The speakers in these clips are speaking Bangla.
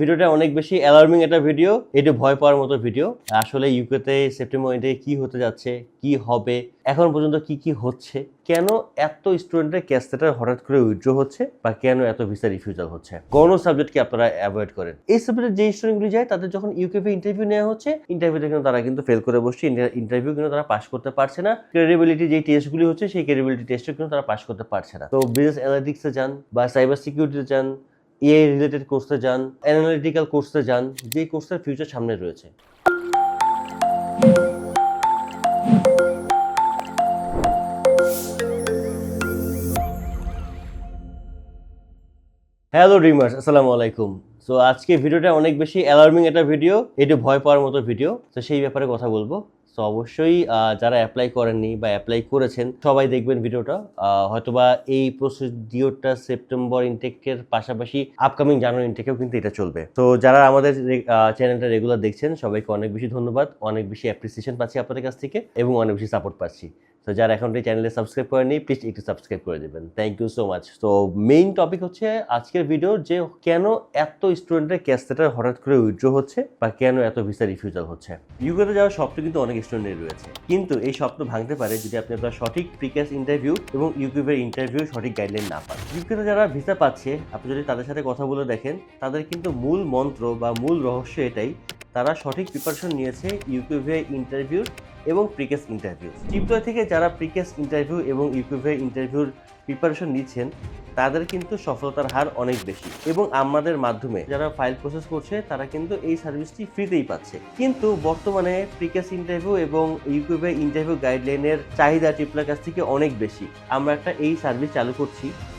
ভিডিওটা অনেক বেশি অ্যালার্মিং একটা ভিডিও এটা ভয় পাওয়ার মতো ভিডিও আসলে ইউকেতে সেপ্টেম্বর ইন্টে কি হতে যাচ্ছে, কি হবে, এখন পর্যন্ত কি কি হচ্ছে, কেন এত স্টুডেন্টের ক্যাস্টেটার হঠাৎ করে উইথড্র হচ্ছে, বা কেন এত ভিসা রিফিউজাল হচ্ছে? কোন সাবজেক্টকে আপনারা অ্যাভয়েড করেন? এই সাবজেক্টে যে স্টুডেন্টগুলি যায়, তাদের যখন ইউকেপে ইন্টারভিউ নেওয়া হচ্ছে ইন্টারভিউতে কিন্তু তারা কিন্তু ফেল করে বসছে ইন্টারভিউ কিন্তু তারা পাস করতে পারছে না। ক্রেডিবিলিটি যে টেস্টগুলি হচ্ছে, সেই ক্রেডিবিলিটি টেস্টও কিন্তু তারা পাস করতে পারছে না। তো বিজনেস অ্যানালিটিক্সে যান, বা সাইবার সিকিউরিটিতে যান এআই রিলেটেড কোর্সে যান অ্যানালিটিক্যাল কোর্সে যান, যে কোর্সের ফিউচার সামনে রয়েছে। হ্যালো ড্রিমার্স আসসালামু আলাইকুম। সো আজকে ভিডিওটা অনেক বেশি অ্যালার্মিং একটা ভিডিও এটা ভয় পাওয়ার মতো ভিডিও তো সেই ব্যাপারে কথা বলব। তো অবশ্যই যারা অ্যাপ্লাই করেননি বা অ্যাপ্লাই করেছেন, সবাই দেখবেন ভিডিওটা। হয়তোবা এই প্রসিডিওরটা সেপ্টেম্বর ইনটেকের পাশাপাশি আপকামিং জানুয়ারি ইনটেকেও কিন্তু এটা চলবে। তো যারা আমাদের চ্যানেলটা রেগুলার দেখছেন, সবাইকে অনেক বেশি ধন্যবাদ। অনেক বেশি অ্যাপ্রিসিয়েশন পাচ্ছি আপনাদের কাছ থেকে এবং অনেক বেশি সাপোর্ট পাচ্ছি। তো যারা এখন এই চ্যানেলে সাবস্ক্রাইব করেনি প্লিজ একটু সাবস্ক্রাইব করে দেবেন। থ্যাংক ইউ সো মাচ তো মেইন টপিক হচ্ছে আজকের ভিডিও যে কেন এত স্টুডেন্টের ক্যাস্টেটার হঠাৎ করে উইথড্র হচ্ছে বা কেন এত ভিসা রিফিউজাল হচ্ছে। ইউকেতে যাওয়ার স্বপ্ন কিন্তু অনেক স্টুডেন্টের রয়েছে। কিন্তু এই স্বপ্ন ভাঙতে পারে যদি আপনি আপনার সঠিক প্রিক্যাস ইন্টারভিউ এবং ইউকিউবের ইন্টারভিউ সঠিক গাইডলাইন না পান। ইউকেতে যারা ভিসা পাচ্ছে, আপনি যদি তাদের সাথে কথা বলে দেখেন, তাদের কিন্তু মূল মন্ত্র বা মূল রহস্য এটাই, তারা সঠিক প্রিপারেশন নিয়েছে ইউকিউভে ইন্টারভিউ এবং প্রিকেস ইন্টারভিউ টিপটয় থেকে যারা প্রিকেস ইন্টারভিউ এবং ইউকিউভে ইন্টারভিউর প্রিপারেশন নিচ্ছেন, তাদের কিন্তু সফলতার হার অনেক বেশি। এবং আমাদের মাধ্যমে যারা ফাইল প্রসেস করছে, তারা কিন্তু এই সার্ভিসটি ফ্রিতেই পাচ্ছে। কিন্তু বর্তমানে প্রিকেস ইন্টারভিউ এবং ইউকিউবে ইন্টারভিউ গাইডলাইনের চাহিদা টিপলার কাছ থেকে অনেক বেশি। আমরা একটা এই সার্ভিস চালু করছি।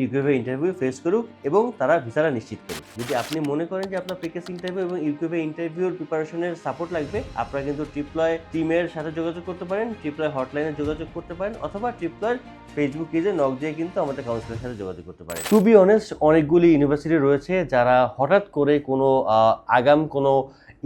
ইউকিউবে ইন্টারভিউ ফেস করুক এবং তারা ভিসাটা নিশ্চিত করুক। যদি আপনি মনে করেন যে আপনার প্রিকেস ইন্টারভিউ এবং ইউকিউবে ইন্টারভিউর প্রিপারেশনের সাপোর্ট লাগবে, আপনারা কিন্তু ট্রিপ্লয় টিমের সাথে যোগাযোগ করতে পারেন ট্রিপ্লয় হটলাইনে যোগাযোগ করতে পারেন, অথবা ট্রিপ্লয়ের ফেসবুক পেজে নক দিয়ে কিন্তু আমাদের কাউন্সিলের সাথে যোগাযোগ করতে পারেন। টু বি অনেস্ট অনেকগুলি ইউনিভার্সিটি রয়েছে যারা হঠাৎ করে কোনো আগাম কোনো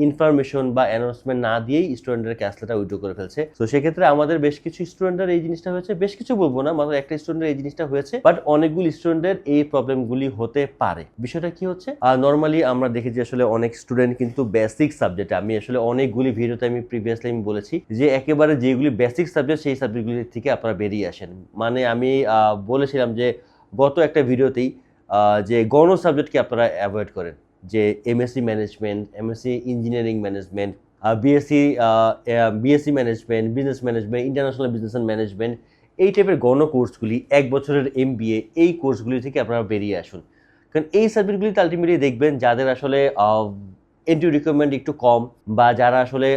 ইনফরমেশন বা অ্যানাউন্সমেন্ট না দিয়েই স্টুডেন্টের ক্যাসলেটা উইড্রো করে ফেলছে। তো সেক্ষেত্রে আমাদের বেশ কিছু স্টুডেন্টের এই জিনিসটা হয়েছে। বেশ কিছু বলব না, মাত্র একটা স্টুডেন্টের এই জিনিসটা হয়েছে। বাট অনেকগুলি স্টুডেন্টের এই প্রবলেমগুলি হতে পারে। বিষয়টা কি হচ্ছে? আর নর্মালি আমরা দেখেছি আসলে অনেক স্টুডেন্ট কিন্তু বেসিক সাবজেক্ট আমি আসলে অনেকগুলি ভিডিওতে আমি প্রিভিয়াসলি আমি বলেছি যে, একেবারে যেগুলি বেসিক সাবজেক্ট সেই সাবজেক্টগুলি থেকে আপনারা বেরিয়ে আসেন। মানে আমি বলেছিলাম যে, গত একটা ভিডিওতেই যে গণ সাবজেক্টকে আপনারা অ্যাভয়েড করেন। যে MSc management MSc engineering management BSc BSc management business management international business and management এই টাইপের গণ কোর্সগুলি এক বছরের এমবিএ এই কোর্সগুলি থেকে আপনারা বেরিয়ে আসুন। কারণ এই সাবজেক্টগুলিতে আলটিমেটলি দেখবেন যাদের আসলে এন্ট্রি রিকোয়ারমেন্ট একটু কম বা যারা আসলে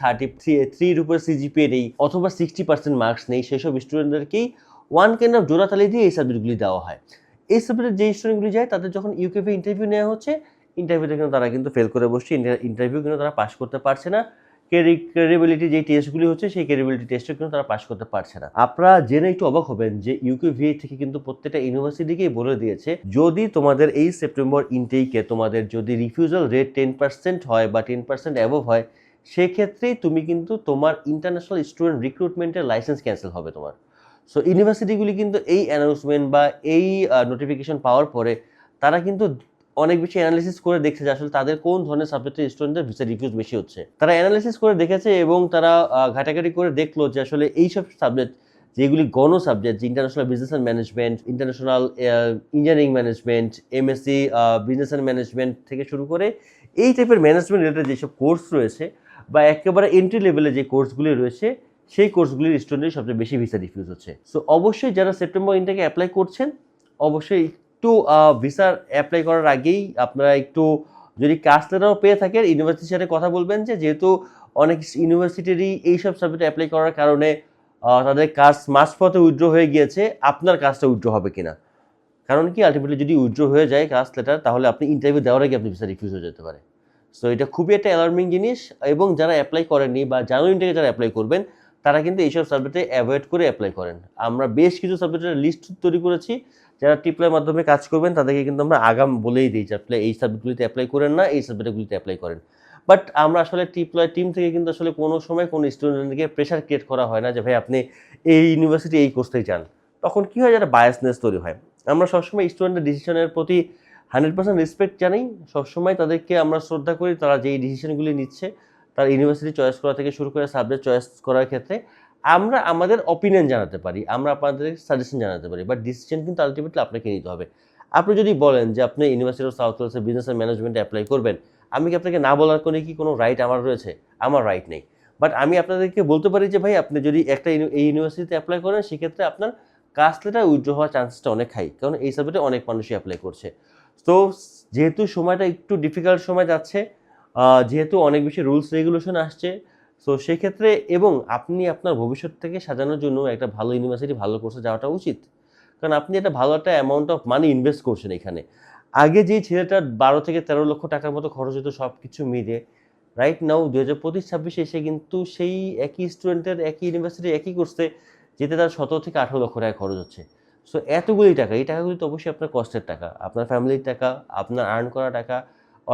থার্টি থ্রি থ্রির উপর সিজিপিএ নেই অথবা সিক্সটি পার্সেন্ট মার্কস নেই, সেসব স্টুডেন্টদেরকেই ওয়ান কাইন্ড অফ জোড়াতালি দিয়ে এই সাবজেক্টগুলি দেওয়া হয়। এই সাবজেক্টের যে স্টুডেন্টগুলি যায়, তাদের যখন ইউকেপে ইন্টারভিউ নেওয়া হচ্ছে ইন্টারভিউতে কিন্তু তারা কিন্তু ফেল করে বসছে। ইন্টারভিউ কিন্তু তারা পাস করতে পারছে না। ক্রেডিবিলিটি যে টেস্টগুলি হচ্ছে, সেই ক্রেডিবিলিটি টেস্টও কিন্তু তারা পাস করতে পারছে না। আপনারা জেনে একটু অবাক হবেন যে ইউকিউভিএ থেকে কিন্তু প্রত্যেকটা ইউনিভার্সিটিকেই বলে দিয়েছে, যদি তোমাদের এই সেপ্টেম্বর ইনটেকে তোমাদের যদি রিফিউজাল রেট টেন পার্সেন্ট হয় বা টেন পার্সেন্ট অ্যাবভ হয়, সেক্ষেত্রেই তুমি কিন্তু তোমার ইন্টারন্যাশনাল স্টুডেন্ট রিক্রুটমেন্টের লাইসেন্স ক্যান্সেল হবে তোমার। সো ইউনিভার্সিটিগুলি কিন্তু এই অ্যানাউন্সমেন্ট বা এই নোটিফিকেশন পাওয়ার পরে তারা কিন্তু অনেক বেশি অ্যানালিসিস করে দেখছে যে আসলে তাদের কোন ধরনের সাবজেক্টের স্টুডেন্টদের ভিসা রিফিউজ বেশি হচ্ছে। তারা অ্যানালিসিস করে দেখেছে এবং তারা ঘাটাঘাটি করে দেখল যে আসলে এইসব সাবজেক্ট যেগুলি গণ সাবজেক্ট যে international business and management international engineering management MSc business and management থেকে শুরু করে এই টাইপের ম্যানেজমেন্ট রিলেটেড যেসব কোর্স রয়েছে বা একেবারে এন্ট্রি লেভেলে যে কোর্সগুলি রয়েছে, সেই কোর্সগুলির স্টুডেন্টের সবচেয়ে বেশি ভিসা রিফিউজ হচ্ছে। সো অবশ্যই যারা সেপ্টেম্বর ইনটেকে অ্যাপ্লাই করছেন, অবশ্যই একটু ভিসার অ্যাপ্লাই করার আগেই আপনারা একটু যদি কাস্ট লেটারও পেয়ে থাকেন ইউনিভার্সিটির সাথে কথা বলবেন যে, যেহেতু অনেক ইউনিভার্সিটিরই এইসব সাবজেক্টে অ্যাপ্লাই করার কারণে তাদের কাস্ট মাঝপথে উইথড্র হয়ে গিয়েছে, আপনার কাজটা উইথড্র হবে কিনা? কারণ কি আলটিমেটলি যদি উইথড্র হয়ে যায় কাস্ট লেটার তাহলে আপনি ইন্টারভিউ দেওয়ার আগে আপনি ভিসা রিফিউজ হয়ে যেতে পারে। সো এটা খুবই একটা অ্যালার্মিং জিনিস এবং যারা অ্যাপ্লাই করেননি বা জানুয়ারি থেকে যারা অ্যাপ্লাই করবেন, তারা কিন্তু এইসব সাবজেক্টে অ্যাভয়েড করে অ্যাপ্লাই করেন। আমরা বেশ কিছু সাবজেক্টের লিস্ট তৈরি করেছি যারা ট্রিপলের মাধ্যমে কাজ করবেন, তাদেরকে কিন্তু আমরা আগাম বলেই দিই যে আপনি এই সাবজেক্টগুলিতে অ্যাপ্লাই করেন না, এই সাবজেক্টগুলিতে অ্যাপ্লাই করেন। বাট আমরা আসলে ট্রিপলয় টিম থেকে কিন্তু আসলে কোনো সময় কোনো স্টুডেন্টকে প্রেশার ক্রিয়েট করা হয় না যে, ভাই, আপনি এই ইউনিভার্সিটি এই কোর্সটাই যান। তখন কী হয়, যারা বায়াসনেস তৈরি হয়। আমরা সবসময় স্টুডেন্টের ডিসিশনের প্রতি হান্ড্রেড পার্সেন্ট রেসপেক্ট জানাই। সবসময় তাদেরকে আমরা শ্রদ্ধা করি, তারা যেই ডিসিশনগুলি নিচ্ছে, তার ইউনিভার্সিটি চয়েস করা থেকে শুরু করে সাবজেক্ট চয়েস করার ক্ষেত্রে। আমরা আমাদের অপিনিয়ন জানাতে পারি, আমরা আপনাদের সাজেশন জানাতে পারি বাট ডিসিশন কিন্তু আলটিমেটলি আপনাকে নিতে হবে। আপনি যদি বলেন যে আপনি ইউনিভার্সিটি অফ সাউথ ওয়েলসে বিজনেস অ্যান্ড ম্যানেজমেন্টে অ্যাপ্লাই করবেন, আমি কি আপনাকে না বলার কোনো কি কোনো রাইট আমার রয়েছে? আমার রাইট নেই। বাট আমি আপনাদেরকে বলতে পারি যে ভাই, আপনি যদি একটা এই ইউনিভার্সিটিতে অ্যাপ্লাই করেন, সেক্ষেত্রে আপনার কাস্ট লেটার উইথড্র হওয়ার চান্সটা অনেক হাই কারণ এই সাবজেক্টে অনেক মানুষই অ্যাপ্লাই করছে। তো যেহেতু সময়টা একটু ডিফিকাল্ট সময় যাচ্ছে যেহেতু অনেক বেশি রুলস রেগুলেশন আসছে সো সেক্ষেত্রে এবং আপনি আপনার ভবিষ্যৎ থেকে সাজানোর জন্য একটা ভালো ইউনিভার্সিটি ভালো কোর্সে যাওয়াটা উচিত। কারণ আপনি একটা ভালো একটা অ্যামাউন্ট অফ মানি ইনভেস্ট করছেন এখানে। আগে যে ছেলেটার বারো থেকে তেরো লক্ষ টাকার মতো খরচ হতো সব কিছু মিলে রাইট নাও দু হাজার পঁচিশ, ছাব্বিশে এসে কিন্তু সেই একই স্টুডেন্টের একই ইউনিভার্সিটি একই কোর্সে যেতে তার সতেরো থেকে আঠেরো লক্ষ টাকা খরচ হচ্ছে। সো এতগুলি টাকা, এই টাকাগুলি তো অবশ্যই আপনার কষ্টের টাকা, আপনার ফ্যামিলির টাকা, আপনার আর্ন করা টাকা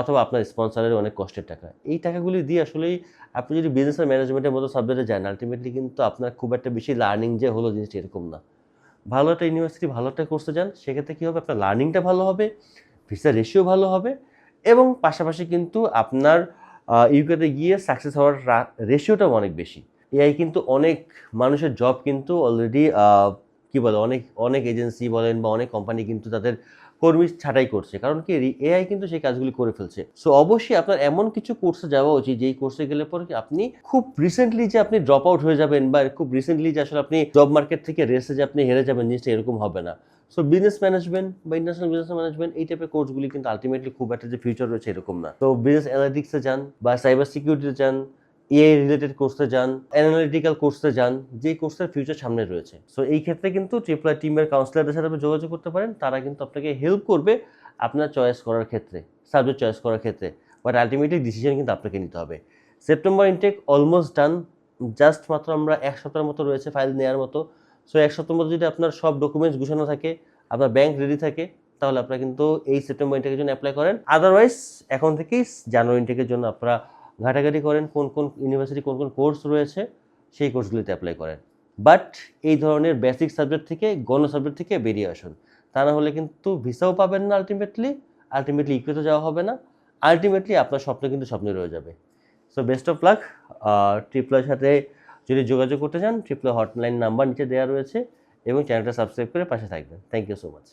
অথবা আপনার স্পন্সরের অনেক কষ্টের টাকা। এই টাকাগুলি দিয়ে আসলেই আপনি যদি বিজনেস আর ম্যানেজমেন্টের মতো সাবজেক্টে যান আলটিমেটলি কিন্তু আপনার খুব একটা বেশি লার্নিং যে হলো জিনিসটা এরকম না। ভালো একটা ইউনিভার্সিটি ভালো একটা কোর্সে যান, সেক্ষেত্রে কী হবে? আপনার লার্নিংটা ভালো হবে ভিসা রেশিও ভালো হবে এবং পাশাপাশি কিন্তু আপনার ইউকেতে গিয়ে সাকসেস হওয়ার রেশিওটাও অনেক বেশি। এআই কিন্তু অনেক মানুষের জব কিন্তু অলরেডি কি বলে, অনেক অনেক এজেন্সি বলেন বা অনেক কোম্পানি কিন্তু তাদের কর্মী ছাঁটাই করছে। কারণ কি এআই কিন্তু সেই কাজগুলি করে ফেলছে। সো অবশ্যই আপনার এমন কিছু কোর্সে যাওয়া উচিত, যেই কোর্সে গেলে পরে আপনি খুব রিসেন্টলি যে আপনি ড্রপ আউট হয়ে যাবেন বা খুব রিসেন্টলি যে আসলে আপনি জব মার্কেট থেকে রেসে যে আপনি হেরে যাবেন, জিনিসটা এরকম হবে না। সো বিজনেস ম্যানেজমেন্ট বা ইন্টারন্যাশনাল বিজনেস ম্যানেজমেন্ট এই টাইপের কোর্সগুলি কিন্তু আলটিমেটলি খুব একটা যে ফিউচার রয়েছে এরকম না। তো বিজনেস অ্যানালিটিক্সে যান বা সাইবার সিকিউরিটিতে যান এআই রিলেটেড কোর্সে যান অ্যানালিটিক্যাল কোর্সে যান যে কোর্সের ফিউচার সামনে রয়েছে। সো এই ক্ষেত্রে কিন্তু ট্রিপল টিমের কাউন্সিলারদের সাথে আপনি যোগাযোগ করতে পারেন, তারা কিন্তু আপনাকে হেল্প করবে আপনার চয়েস করার ক্ষেত্রে সাবজেক্ট চয়েস করার ক্ষেত্রে। বাট আলটিমেটলি ডিসিশন কিন্তু আপনাকে নিতে হবে। September intake almost done just মাত্র আমরা এক সপ্তাহের মতো রয়েছে ফাইল নেওয়ার মতো। সো এক সপ্তাহের মধ্যে যদি আপনার সব ডকুমেন্টস গুছানো থাকে, আপনার ব্যাংক রেডি থাকে, তাহলে আপনারা কিন্তু এই সেপ্টেম্বর ইনটেকের জন্য অ্যাপ্লাই করেন। আদারওয়াইজ এখন থেকেই জানুয়ারি ইনটেকের জন্য আপনারা ঘাটাঘাটি করেন, কোন কোন ইউনিভার্সিটি কোন কোন কোর্স রয়েছে, সেই কোর্সগুলিতে অ্যাপ্লাই করেন। বাট এই ধরনের বেসিক সাবজেক্ট থেকে, গণ সাবজেক্ট থেকে বেরিয়ে আসুন। তা না হলে কিন্তু ভিসাও পাবেন না আলটিমেটলি আলটিমেটলি ইকুয়েতে যাওয়া হবে না। আলটিমেটলি আপনার স্বপ্ন কিন্তু স্বপ্নে রয়ে যাবে। সো বেস্ট অফ লাক ট্রিপলের সাথে যদি যোগাযোগ করতে চান ট্রিপলে হটলাইন নাম্বার নিচে দেওয়া রয়েছে এবং চ্যানেলটা সাবস্ক্রাইব করে পাশে থাকবেন। Thank you so much